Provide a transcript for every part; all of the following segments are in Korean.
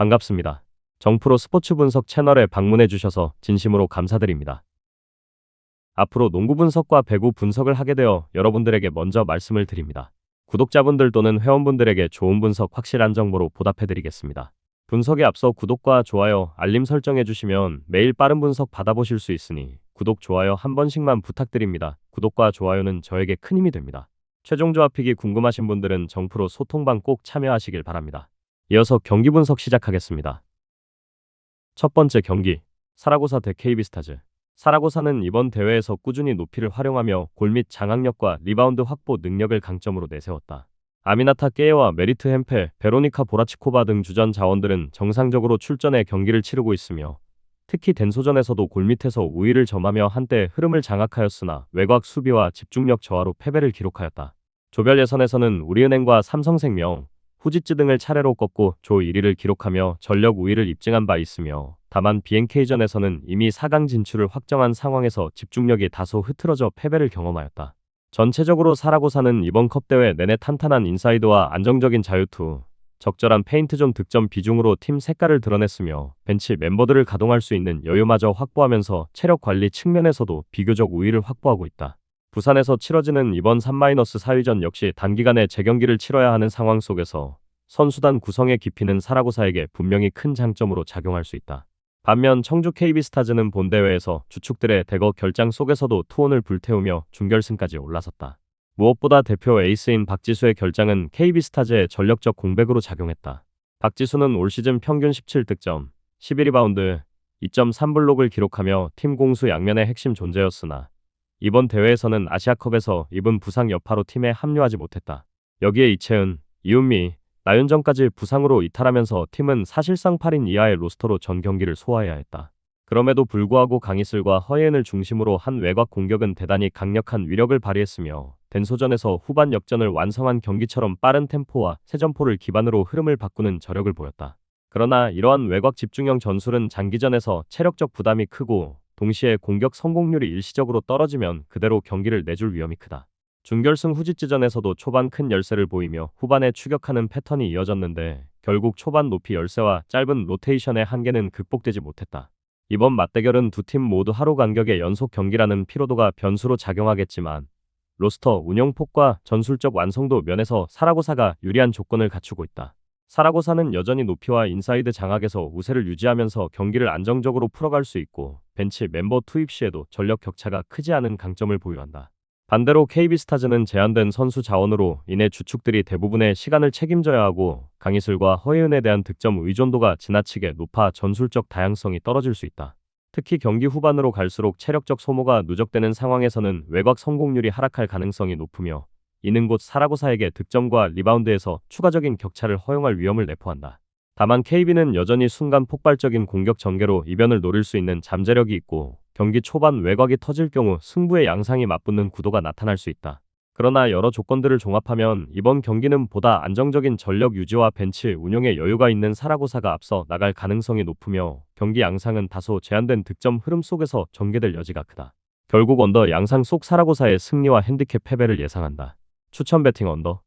반갑습니다. 정프로 스포츠 분석 채널에 방문해 주셔서 진심으로 감사드립니다. 앞으로 농구 분석과 배구 분석을 하게 되어 여러분들에게 먼저 말씀을 드립니다. 구독자분들 또는 회원분들에게 좋은 분석 확실한 정보로 보답해 드리겠습니다. 분석에 앞서 구독과 좋아요, 알림 설정해 주시면 매일 빠른 분석 받아보실 수 있으니 구독, 좋아요 한 번씩만 부탁드립니다. 구독과 좋아요는 저에게 큰 힘이 됩니다. 최종 조합픽이 궁금하신 분들은 정프로 소통방 꼭 참여하시길 바랍니다. 이어서 경기 분석 시작하겠습니다. 첫 번째 경기, 사라고사 대 KB스타즈. 사라고사는 이번 대회에서 꾸준히 높이를 활용하며 골 및 장악력과 리바운드 확보 능력을 강점으로 내세웠다. 아미나타 깨에와 메리트 햄페, 베로니카 보라치코바 등 주전 자원들은 정상적으로 출전해 경기를 치르고 있으며 특히 덴소전에서도 골밑에서 우위를 점하며 한때 흐름을 장악하였으나 외곽 수비와 집중력 저하로 패배를 기록하였다. 조별 예선에서는 우리은행과 삼성생명, 후지츠 등을 차례로 꺾고 조 1위를 기록하며 전력 우위를 입증한 바 있으며 다만 BNK전에서는 이미 4강 진출을 확정한 상황에서 집중력이 다소 흐트러져 패배를 경험하였다. 전체적으로 사라고사는 이번 컵 대회 내내 탄탄한 인사이드와 안정적인 자유투, 적절한 페인트존 득점 비중으로 팀 색깔을 드러냈으며 벤치 멤버들을 가동할 수 있는 여유마저 확보하면서 체력 관리 측면에서도 비교적 우위를 확보하고 있다. 부산에서 치러지는 이번 3-4위전 역시 단기간에 재경기를 치러야 하는 상황 속에서 선수단 구성의 깊이는 사라고사에게 분명히 큰 장점으로 작용할 수 있다. 반면 청주 KB스타즈는 본 대회에서 주축들의 대거 결장 속에서도 투혼을 불태우며 준결승까지 올라섰다. 무엇보다 대표 에이스인 박지수의 결장은 KB스타즈의 전력적 공백으로 작용했다. 박지수는 올 시즌 평균 17득점, 11리바운드, 2.3블록을 기록하며 팀 공수 양면의 핵심 존재였으나 이번 대회에서는 아시아컵에서 입은 부상 여파로 팀에 합류하지 못했다. 여기에 이채은, 이은미, 나윤정까지 부상으로 이탈하면서 팀은 사실상 8인 이하의 로스터로 전 경기를 소화해야 했다. 그럼에도 불구하고 강희슬과 허예은을 중심으로 한 외곽 공격은 대단히 강력한 위력을 발휘했으며 덴소전에서 후반 역전을 완성한 경기처럼 빠른 템포와 세점포를 기반으로 흐름을 바꾸는 저력을 보였다. 그러나 이러한 외곽 집중형 전술은 장기전에서 체력적 부담이 크고 동시에 공격 성공률이 일시적으로 떨어지면 그대로 경기를 내줄 위험이 크다. 준결승 후지츠전에서도 초반 큰 열세를 보이며 후반에 추격하는 패턴이 이어졌는데 결국 초반 높이 열세와 짧은 로테이션의 한계는 극복되지 못했다. 이번 맞대결은 두 팀 모두 하루 간격의 연속 경기라는 피로도가 변수로 작용하겠지만 로스터 운영폭과 전술적 완성도 면에서 사라고사가 유리한 조건을 갖추고 있다. 사라고사는 여전히 높이와 인사이드 장악에서 우세를 유지하면서 경기를 안정적으로 풀어갈 수 있고 벤치 멤버 투입 시에도 전력 격차가 크지 않은 강점을 보유한다. 반대로 KB스타즈는 제한된 선수 자원으로 인해 주축들이 대부분의 시간을 책임져야 하고 강희슬과 허예은에 대한 득점 의존도가 지나치게 높아 전술적 다양성이 떨어질 수 있다. 특히 경기 후반으로 갈수록 체력적 소모가 누적되는 상황에서는 외곽 성공률이 하락할 가능성이 높으며 이는 곧 사라고사에게 득점과 리바운드에서 추가적인 격차를 허용할 위험을 내포한다. 다만 KB는 여전히 순간 폭발적인 공격 전개로 이변을 노릴 수 있는 잠재력이 있고 경기 초반 외곽이 터질 경우 승부의 양상이 맞붙는 구도가 나타날 수 있다. 그러나 여러 조건들을 종합하면 이번 경기는 보다 안정적인 전력 유지와 벤치 운용에 여유가 있는 사라고사가 앞서 나갈 가능성이 높으며 경기 양상은 다소 제한된 득점 흐름 속에서 전개될 여지가 크다. 결국 언더 양상 속 사라고사의 승리와 핸디캡 패배를 예상한다. 추천 배팅 언더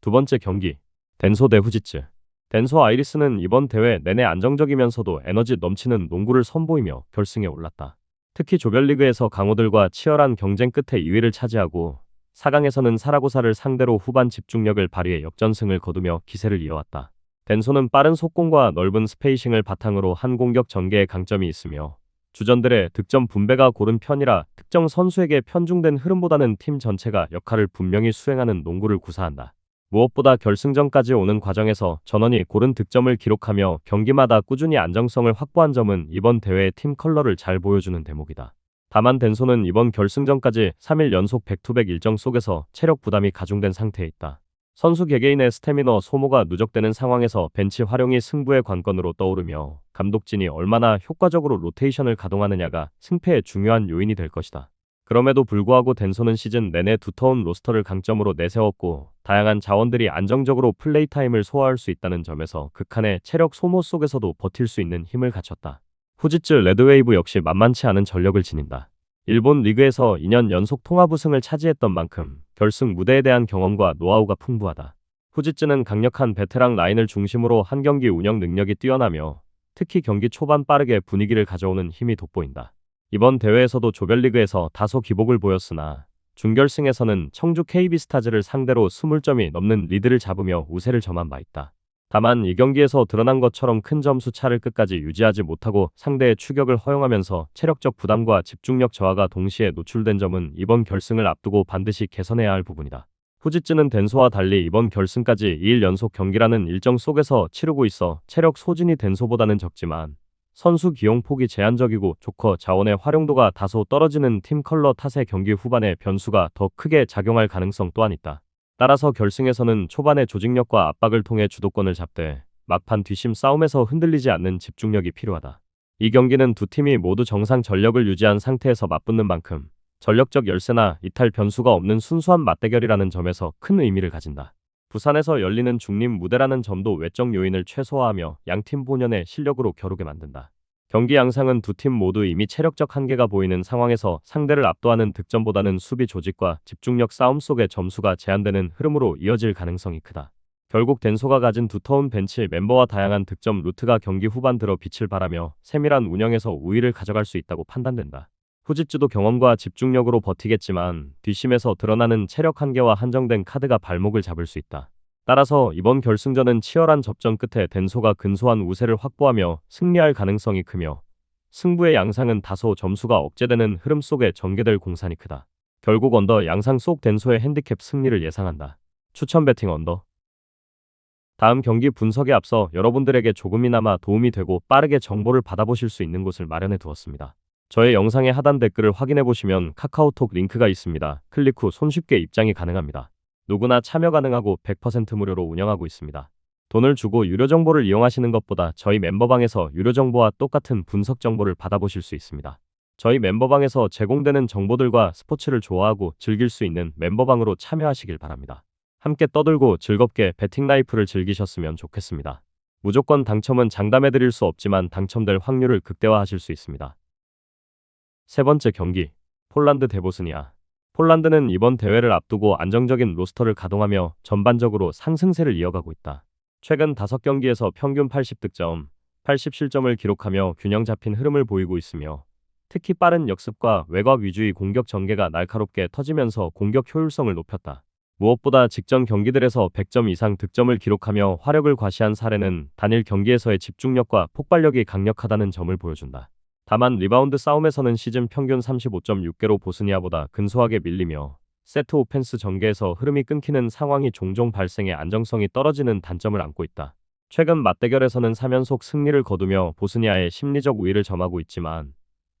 두 번째 경기 덴소 대 후지츠 덴소 아이리스는 이번 대회 내내 안정적이면서도 에너지 넘치는 농구를 선보이며 결승에 올랐다. 특히 조별리그에서 강호들과 치열한 경쟁 끝에 2위를 차지하고 4강에서는 사라고사를 상대로 후반 집중력을 발휘해 역전승을 거두며 기세를 이어왔다. 덴소는 빠른 속공과 넓은 스페이싱을 바탕으로 한 공격 전개에 강점이 있으며 주전들의 득점 분배가 고른 편이라 특정 선수에게 편중된 흐름보다는 팀 전체가 역할을 분명히 수행하는 농구를 구사한다. 무엇보다 결승전까지 오는 과정에서 전원이 고른 득점을 기록하며 경기마다 꾸준히 안정성을 확보한 점은 이번 대회의 팀 컬러를 잘 보여주는 대목이다. 다만 덴소는 이번 결승전까지 3일 연속 백투백 일정 속에서 체력 부담이 가중된 상태에 있다. 선수 개개인의 스태미너 소모가 누적되는 상황에서 벤치 활용이 승부의 관건으로 떠오르며 감독진이 얼마나 효과적으로 로테이션을 가동하느냐가 승패의 중요한 요인이 될 것이다. 그럼에도 불구하고 덴소는 시즌 내내 두터운 로스터를 강점으로 내세웠고 다양한 자원들이 안정적으로 플레이 타임을 소화할 수 있다는 점에서 극한의 체력 소모 속에서도 버틸 수 있는 힘을 갖췄다. 후지츠 레드웨이브 역시 만만치 않은 전력을 지닌다. 일본 리그에서 2년 연속 통합 우승을 차지했던 만큼 결승 무대에 대한 경험과 노하우가 풍부하다. 후지츠는 강력한 베테랑 라인을 중심으로 한 경기 운영 능력이 뛰어나며 특히 경기 초반 빠르게 분위기를 가져오는 힘이 돋보인다. 이번 대회에서도 조별리그에서 다소 기복을 보였으나 준결승에서는 청주 KB스타즈를 상대로 20점이 넘는 리드를 잡으며 우세를 점한 바 있다. 다만 이 경기에서 드러난 것처럼 큰 점수 차를 끝까지 유지하지 못하고 상대의 추격을 허용하면서 체력적 부담과 집중력 저하가 동시에 노출된 점은 이번 결승을 앞두고 반드시 개선해야 할 부분이다. 후지츠는 덴소와 달리 이번 결승까지 2일 연속 경기라는 일정 속에서 치르고 있어 체력 소진이 덴소보다는 적지만 선수 기용 폭이 제한적이고 조커 자원의 활용도가 다소 떨어지는 팀 컬러 탓에 경기 후반에 변수가 더 크게 작용할 가능성 또한 있다. 따라서 결승에서는 초반의 조직력과 압박을 통해 주도권을 잡되 막판 뒷심 싸움에서 흔들리지 않는 집중력이 필요하다. 이 경기는 두 팀이 모두 정상 전력을 유지한 상태에서 맞붙는 만큼 전력적 열세나 이탈 변수가 없는 순수한 맞대결이라는 점에서 큰 의미를 가진다. 부산에서 열리는 중립 무대라는 점도 외적 요인을 최소화하며 양팀 본연의 실력으로 겨루게 만든다. 경기 양상은 두 팀 모두 이미 체력적 한계가 보이는 상황에서 상대를 압도하는 득점보다는 수비 조직과 집중력 싸움 속에 점수가 제한되는 흐름으로 이어질 가능성이 크다. 결국 덴소가 가진 두터운 벤치 멤버와 다양한 득점 루트가 경기 후반 들어 빛을 발하며 세밀한 운영에서 우위를 가져갈 수 있다고 판단된다. 후지츠도 경험과 집중력으로 버티겠지만 뒷심에서 드러나는 체력 한계와 한정된 카드가 발목을 잡을 수 있다. 따라서 이번 결승전은 치열한 접전 끝에 덴소가 근소한 우세를 확보하며 승리할 가능성이 크며 승부의 양상은 다소 점수가 억제되는 흐름 속에 전개될 공산이 크다. 결국 언더 양상 속 덴소의 핸디캡 승리를 예상한다. 추천 배팅 언더. 다음 경기 분석에 앞서 여러분들에게 조금이나마 도움이 되고 빠르게 정보를 받아보실 수 있는 곳을 마련해 두었습니다. 저의 영상의 하단 댓글을 확인해 보시면 카카오톡 링크가 있습니다. 클릭 후 손쉽게 입장이 가능합니다. 누구나 참여 가능하고 100% 무료로 운영하고 있습니다. 돈을 주고 유료 정보를 이용하시는 것보다 저희 멤버방에서 유료 정보와 똑같은 분석 정보를 받아보실 수 있습니다. 저희 멤버방에서 제공되는 정보들과 스포츠를 좋아하고 즐길 수 있는 멤버방으로 참여하시길 바랍니다. 함께 떠들고 즐겁게 배팅 라이프를 즐기셨으면 좋겠습니다. 무조건 당첨은 장담해 드릴 수 없지만 당첨될 확률을 극대화하실 수 있습니다. 세 번째 경기 폴란드 대보스니아 폴란드는 이번 대회를 앞두고 안정적인 로스터를 가동하며 전반적으로 상승세를 이어가고 있다. 최근 5경기에서 평균 80득점, 87점을 기록하며 균형 잡힌 흐름을 보이고 있으며 특히 빠른 역습과 외곽 위주의 공격 전개가 날카롭게 터지면서 공격 효율성을 높였다. 무엇보다 직전 경기들에서 100점 이상 득점을 기록하며 화력을 과시한 사례는 단일 경기에서의 집중력과 폭발력이 강력하다는 점을 보여준다. 다만 리바운드 싸움에서는 시즌 평균 35.6개로 보스니아보다 근소하게 밀리며 세트 오펜스 전개에서 흐름이 끊기는 상황이 종종 발생해 안정성이 떨어지는 단점을 안고 있다. 최근 맞대결에서는 3연속 승리를 거두며 보스니아의 심리적 우위를 점하고 있지만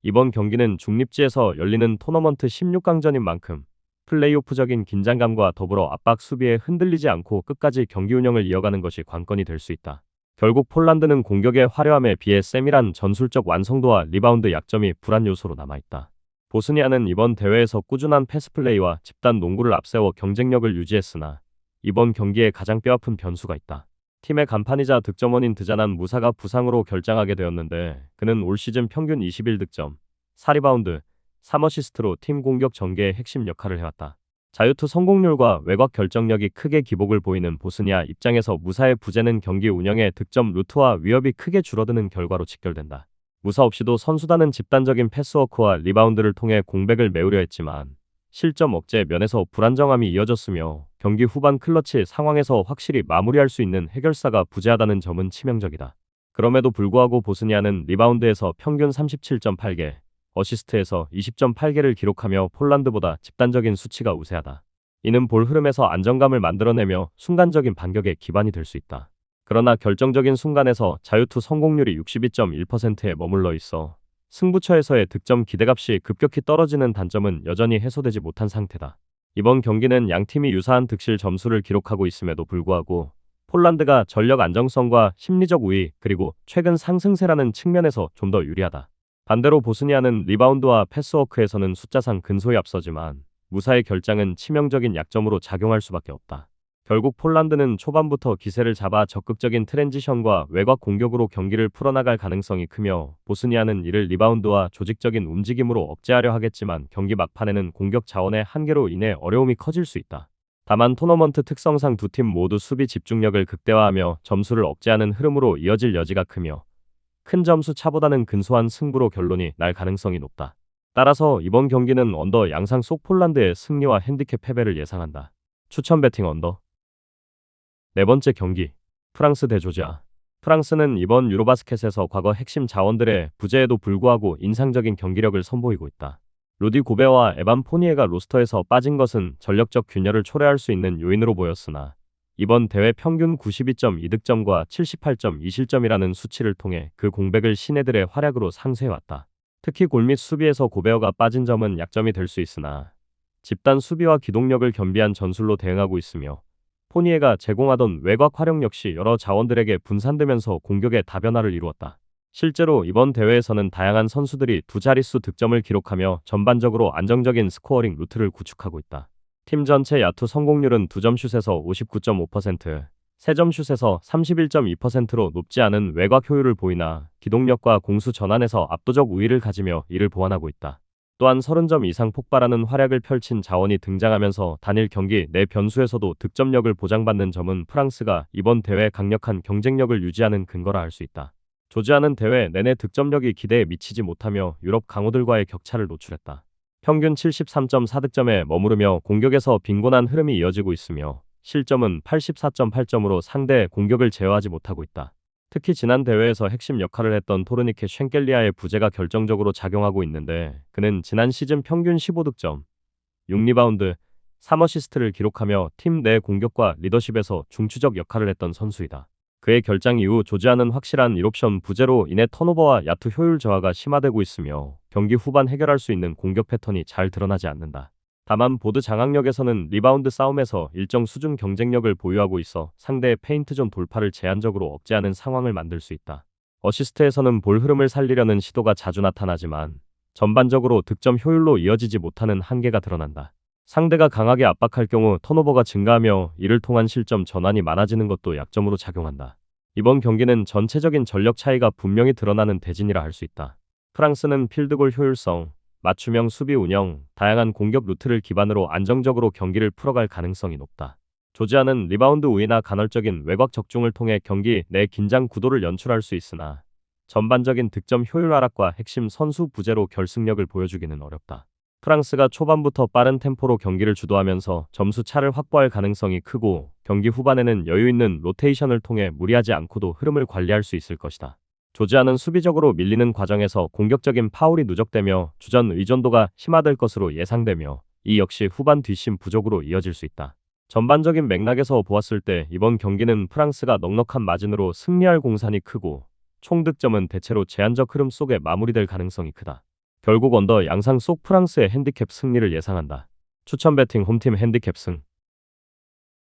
이번 경기는 중립지에서 열리는 토너먼트 16강전인 만큼 플레이오프적인 긴장감과 더불어 압박 수비에 흔들리지 않고 끝까지 경기 운영을 이어가는 것이 관건이 될 수 있다. 결국 폴란드는 공격의 화려함에 비해 세밀한 전술적 완성도와 리바운드 약점이 불안 요소로 남아있다. 보스니아는 이번 대회에서 꾸준한 패스 플레이와 집단 농구를 앞세워 경쟁력을 유지했으나 이번 경기에 가장 뼈아픈 변수가 있다. 팀의 간판이자 득점원인 드자난 무사가 부상으로 결장하게 되었는데 그는 올 시즌 평균 21득점, 4리바운드, 3어시스트로 팀 공격 전개의 핵심 역할을 해왔다. 자유투 성공률과 외곽 결정력이 크게 기복을 보이는 보스니아 입장에서 무사의 부재는 경기 운영의 득점 루트와 위협이 크게 줄어드는 결과로 직결된다. 무사 없이도 선수단은 집단적인 패스워크와 리바운드를 통해 공백을 메우려 했지만 실점 억제 면에서 불안정함이 이어졌으며 경기 후반 클러치 상황에서 확실히 마무리할 수 있는 해결사가 부재하다는 점은 치명적이다. 그럼에도 불구하고 보스니아는 리바운드에서 평균 37.8개, 어시스트에서 20.8개를 기록하며 폴란드보다 집단적인 수치가 우세하다. 이는 볼 흐름에서 안정감을 만들어내며 순간적인 반격의 기반이 될 수 있다. 그러나 결정적인 순간에서 자유투 성공률이 62.1%에 머물러 있어 승부처에서의 득점 기대값이 급격히 떨어지는 단점은 여전히 해소되지 못한 상태다. 이번 경기는 양 팀이 유사한 득실 점수를 기록하고 있음에도 불구하고 폴란드가 전력 안정성과 심리적 우위 그리고 최근 상승세라는 측면에서 좀 더 유리하다. 반대로 보스니아는 리바운드와 패스워크에서는 숫자상 근소히 앞서지만 무사의 결장은 치명적인 약점으로 작용할 수밖에 없다. 결국 폴란드는 초반부터 기세를 잡아 적극적인 트랜지션과 외곽 공격으로 경기를 풀어나갈 가능성이 크며 보스니아는 이를 리바운드와 조직적인 움직임으로 억제하려 하겠지만 경기 막판에는 공격 자원의 한계로 인해 어려움이 커질 수 있다. 다만 토너먼트 특성상 두 팀 모두 수비 집중력을 극대화하며 점수를 억제하는 흐름으로 이어질 여지가 크며 큰 점수 차보다는 근소한 승부로 결론이 날 가능성이 높다. 따라서 이번 경기는 언더 양상 속 폴란드의 승리와 핸디캡 패배를 예상한다. 추천 배팅 언더. 네 번째 경기. 프랑스 대 조지아. 프랑스는 이번 유로바스켓에서 과거 핵심 자원들의 부재에도 불구하고 인상적인 경기력을 선보이고 있다. 루디 고베와 에반 포니에가 로스터에서 빠진 것은 전력적 균열을 초래할 수 있는 요인으로 보였으나 이번 대회 평균 92.2득점과 78.2실점이라는 수치를 통해 그 공백을 신예들의 활약으로 상쇄해왔다. 특히 골밑 수비에서 고베어가 빠진 점은 약점이 될 수 있으나 집단 수비와 기동력을 겸비한 전술로 대응하고 있으며 포니에가 제공하던 외곽 활용 역시 여러 자원들에게 분산되면서 공격의 다변화를 이루었다. 실제로 이번 대회에서는 다양한 선수들이 두 자릿수 득점을 기록하며 전반적으로 안정적인 스코어링 루트를 구축하고 있다. 팀 전체 야투 성공률은 2점 슛에서 59.5%, 3점 슛에서 31.2%로 높지 않은 외곽 효율을 보이나 기동력과 공수 전환에서 압도적 우위를 가지며 이를 보완하고 있다. 또한 30점 이상 폭발하는 활약을 펼친 자원이 등장하면서 단일 경기 내 변수에서도 득점력을 보장받는 점은 프랑스가 이번 대회 강력한 경쟁력을 유지하는 근거라 할 수 있다. 조지아는 대회 내내 득점력이 기대에 미치지 못하며 유럽 강호들과의 격차를 노출했다. 평균 73.4득점에 머무르며 공격에서 빈곤한 흐름이 이어지고 있으며 실점은 84.8점으로 상대 공격을 제어하지 못하고 있다. 특히 지난 대회에서 핵심 역할을 했던 토르니케 쉔켈리아의 부재가 결정적으로 작용하고 있는데 그는 지난 시즌 평균 15득점, 6리바운드, 3어시스트를 기록하며 팀 내 공격과 리더십에서 중추적 역할을 했던 선수이다. 그의 결장 이후 조지아는 확실한 1옵션 부재로 인해 턴오버와 야투 효율 저하가 심화되고 있으며 경기 후반 해결할 수 있는 공격 패턴이 잘 드러나지 않는다. 다만 보드 장악력에서는 리바운드 싸움에서 일정 수준 경쟁력을 보유하고 있어 상대의 페인트존 돌파를 제한적으로 억제하는 상황을 만들 수 있다. 어시스트에서는 볼 흐름을 살리려는 시도가 자주 나타나지만 전반적으로 득점 효율로 이어지지 못하는 한계가 드러난다. 상대가 강하게 압박할 경우 턴오버가 증가하며 이를 통한 실점 전환이 많아지는 것도 약점으로 작용한다. 이번 경기는 전체적인 전력 차이가 분명히 드러나는 대진이라 할 수 있다. 프랑스는 필드골 효율성, 맞춤형 수비 운영, 다양한 공격 루트를 기반으로 안정적으로 경기를 풀어갈 가능성이 높다. 조지아는 리바운드 우위나 간헐적인 외곽 적중을 통해 경기 내 긴장 구도를 연출할 수 있으나 전반적인 득점 효율 하락과 핵심 선수 부재로 결승력을 보여주기는 어렵다. 프랑스가 초반부터 빠른 템포로 경기를 주도하면서 점수 차를 확보할 가능성이 크고 경기 후반에는 여유 있는 로테이션을 통해 무리하지 않고도 흐름을 관리할 수 있을 것이다. 조지아는 수비적으로 밀리는 과정에서 공격적인 파울이 누적되며 주전 의존도가 심화될 것으로 예상되며 이 역시 후반 뒷심 부족으로 이어질 수 있다. 전반적인 맥락에서 보았을 때 이번 경기는 프랑스가 넉넉한 마진으로 승리할 공산이 크고 총 득점은 대체로 제한적 흐름 속에 마무리될 가능성이 크다. 결국 언더 양상 속 프랑스의 핸디캡 승리를 예상한다. 추천 배팅 홈팀 핸디캡 승.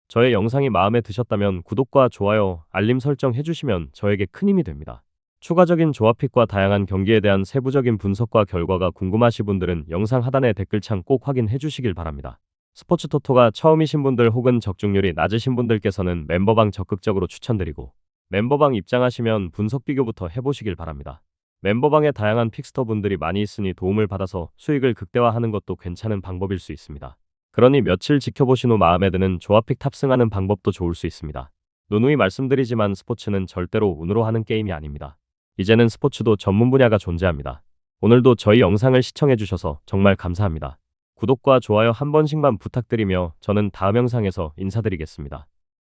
저의 영상이 마음에 드셨다면 구독과 좋아요, 알림 설정 해주시면 저에게 큰 힘이 됩니다. 추가적인 조합픽과 다양한 경기에 대한 세부적인 분석과 결과가 궁금하신 분들은 영상 하단의 댓글창 꼭 확인해 주시길 바랍니다. 스포츠 토토가 처음이신 분들 혹은 적중률이 낮으신 분들께서는 멤버방 적극적으로 추천드리고 멤버방 입장하시면 분석 비교부터 해보시길 바랍니다. 멤버방에 다양한 픽스터 분들이 많이 있으니 도움을 받아서 수익을 극대화하는 것도 괜찮은 방법일 수 있습니다. 그러니 며칠 지켜보신 후 마음에 드는 조합픽 탑승하는 방법도 좋을 수 있습니다. 누누이 말씀드리지만 스포츠는 절대로 운으로 하는 게임이 아닙니다. 이제는 스포츠도 전문 분야가 존재합니다. 오늘도 저희 영상을 시청해주셔서 정말 감사합니다. 구독과 좋아요 한 번씩만 부탁드리며 저는 다음 영상에서 인사드리겠습니다.